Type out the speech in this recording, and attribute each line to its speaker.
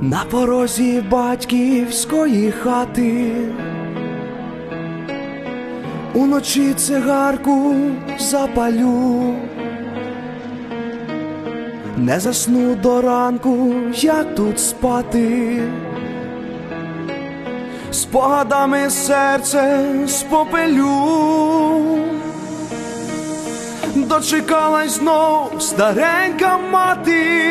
Speaker 1: на порозі батьківської хати. Уночі цигарку запалю, не засну до ранку, як тут спати. Спогадами серце спопелю, дочекалась знов старенька мати